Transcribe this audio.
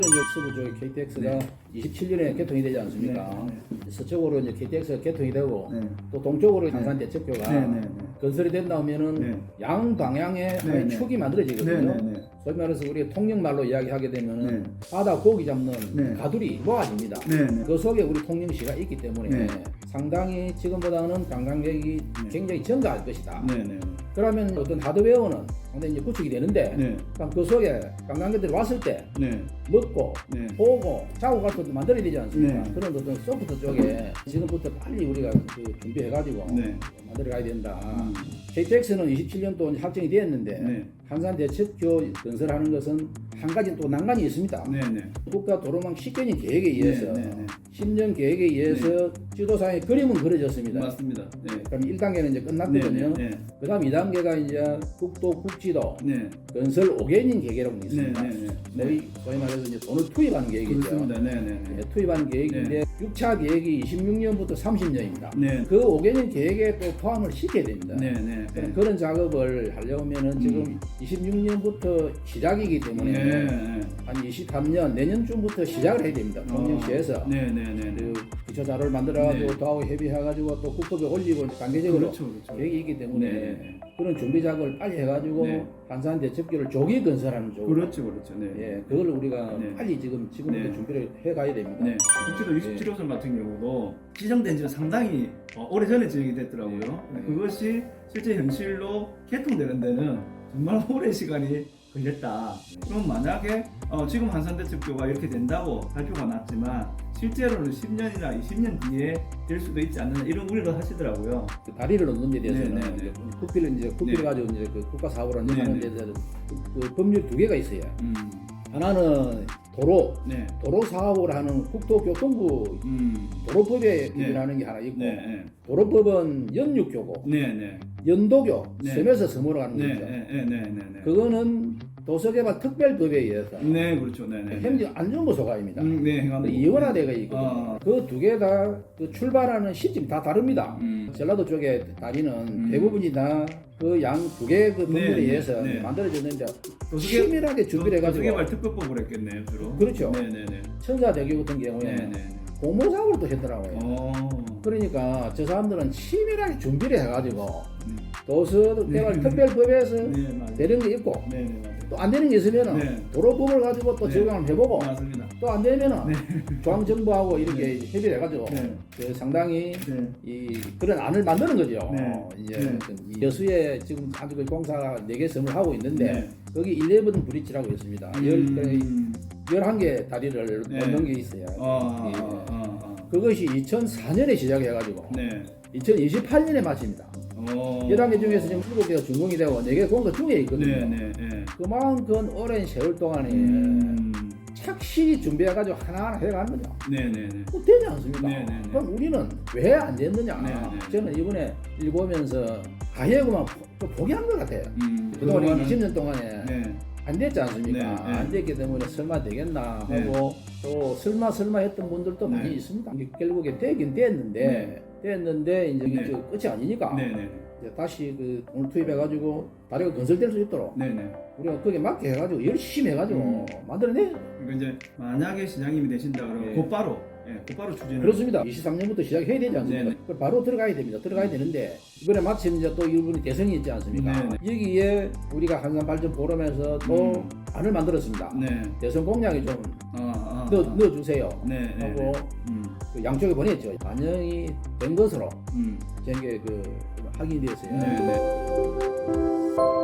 쪽에 KTX가 27년에 개통이 되지 않습니까? 네, 서쪽으로 이제 KTX가 개통이 되고 네. 또 동쪽으로 한산 대척교가 네, 네, 네. 건설이 된다면은 네. 양 네, 네. 축이 만들어지거든요. 네, 네, 네. 소위 말해서 우리가 통영말로 이야기하게 되면은 네. 바다 고기 잡는 네. 가두리 모아집니다. 네, 네. 그 속에 우리 통영시가 있기 때문에 네. 상당히 지금보다는 관광객이 네. 굉장히 증가할 것이다. 네, 네. 그러면 어떤 하드웨어는 상당히 이제 구축이 되는데 네. 그 속에 관광객들이 왔을 때 네. 먹고 네. 보고 자고 갈 것도 만들어야 되지 않습니까? 네. 그런 어떤 소프트 쪽에 지금부터 빨리 우리가 그 준비해가지고 네. 만들어 가야 된다. 음. KTX는 27년 동안 확정이 되었는데 네. 한산 대척교 건설하는 것은 한 가지 또 난관이 있습니다. 네, 네. 국가 도로망 10개년 계획에 의해서 네, 네, 네. 10년 계획에 의해서 지도상에 그림은 그려졌습니다. 맞습니다. 네. 그럼 1단계는 이제 끝났거든요. 네, 네, 그 다음 2단계가 이제 국도 국지도 네. 건설 5개년 계획이라고 있습니다. 네, 네, 네. 소위, 소위 말해서 이제 돈을 투입하는 계획이죠. 그렇습니다. 네, 네, 네, 네. 투입하는 계획인데 6차 계획이 26년부터 30년입니다. 네. 그 5개년 계획에 또 포함을 시켜야 됩니다. 네, 네. 네. 그런 작업을 하려면은 지금 26년부터 시작이기 때문에 네, 네. 한 23년 내년쯤부터 시작을 해야 됩니다. 통영시에서 네, 네, 네. 네. 그 기초 자료를 만들어가지고 네. 도하고 협의해가지고 또 국법에 올리고 단계적으로 그렇죠, 그렇죠. 계획이 있기 때문에 네. 그런 준비 작업을 빨리 해가지고 네. 한산 대첩기를 조기 건설하는 쪽으로 그렇죠, 그렇죠. 네. 예, 그걸 우리가 네. 빨리 지금 지금부터 네. 준비를 해가야 됩니다. 네. 국지도 27호선 같은 경우도 지정된 지가 상당히 어, 오래 전에 지정이 됐더라고요. 네. 그것이 실제 현실로 개통되는 데는 정말 오랜 시간이 걸렸다. 그럼 만약에 어, 지금 한산대첩교가 이렇게 된다고 발표가 났지만 실제로는 10년이나 20년 뒤에 될 수도 있지 않느냐 이런 우려를 하시더라고요. 그 다리를 얻는 데 대해서는 네, 네, 네. 이제 국비를 이제 국비를 네. 가지고 이제 그 국가 사업을 네, 하는 네. 데 대해서 그, 그 법률 두 개가 있어요. 음, 하나는 도로 네, 도로 사업을 하는 국토교통부 음, 도로법에 네. 기준하는 게 하나 있고 네, 네, 도로법은 연육교고 네, 네, 연도교 네. 섬에서 섬으로 가는 네, 거죠. 네, 네, 네, 네, 네. 그거는 도서개발 특별법에 의해서 네, 그렇죠, 네, 네. 행정 안전부 소관입니다. 음, 네, 행안부. 이원화되어 있거든요. 아. 그두 개 다 그 출발하는 시점이 다 다릅니다. 음. 전라도 쪽에 다리는 음. 대부분이 다 그 양 두 개그 법률에 네, 네, 의해서 네. 만들어졌는데 도서개- 치밀하게 준비를 해가지고 도서개발 특별법을 했겠네요, 주로. 그렇죠. 네, 네, 네. 천사 대교 같은 경우에 네, 네. 공모사업을 또 했더라고요. 어. 그러니까 저 사람들은 치밀하게 준비를 해가지고 음. 도서개발 네. 특별법에서 네. 되는 게 있고 네, 네. 또 안 되는 게 있으면은 네. 도로법을 가지고 또 네. 적용을 해보고. 또 안 되면은 중앙정부하고 이렇게 협의를 해가지고 네. 그 상당히 네. 이 그런 안을 만드는 거죠. 네. 이제 네. 여수에 지금 아주 그 공사가 4개 섬을 하고 있는데 네. 거기 11 브릿지라고 있습니다. 음. 11개 다리를 네. 놓는 게 있어요. 아, 예. 아, 아, 아. 그것이 2004년에 시작해가지고 네. 2028년에 마칩니다. 어. 11개 중에서 지금 7개가 준공이 되고 4개 공사 중에 있거든요. 네, 네, 네. 그만큼 오랜 세월 동안에 음. 착실히 준비해가지고 하나하나 해가는 거죠. 네, 네, 네. 뭐 되지 않습니까? 네, 네, 네. 그럼 우리는 왜 안 됐느냐? 네, 네. 저는 이번에 읽으면서 아예 그만 포- 포기한 것 같아요. 음. 그동안 그동안은- 20년 동안에 네. 안 됐지 않습니까? 네, 네. 안 됐기 때문에 설마 되겠나 네. 하고 또 설마 설마 했던 분들도 네. 많이 있습니다. 결국에 되긴 됐는데 됐는데 이제 네. 끝이 아니니까 네, 네. 이제 다시 그 돈을 투입해가지고 다리가 건설될 수 있도록 네, 네. 우리가 거기에 맞게 해가지고 열심히 해가지고 음. 만들어내. 그러니까 이제 만약에 시장님이 되신다 그러면 네. 곧바로 예, 곧바로 추진을 그렇습니다. 23년부터 시작해야 되지 않습니까? 네네. 바로 들어가야 됩니다. 들어가야 되는데 이번에 마침 이제 또 이분이 대선이 있지 않습니까? 네네. 여기에 우리가 한산 발전 포럼에서 또 음. 안을 만들었습니다. 네. 대선 공약이 좀 아, 아, 넣어, 아. 넣어주세요. 네, 네, 하고 네. 음. 그 양쪽에 보냈죠. 반영이 된 것으로 음. 제게 그 확인이 되었어요. 네, 네.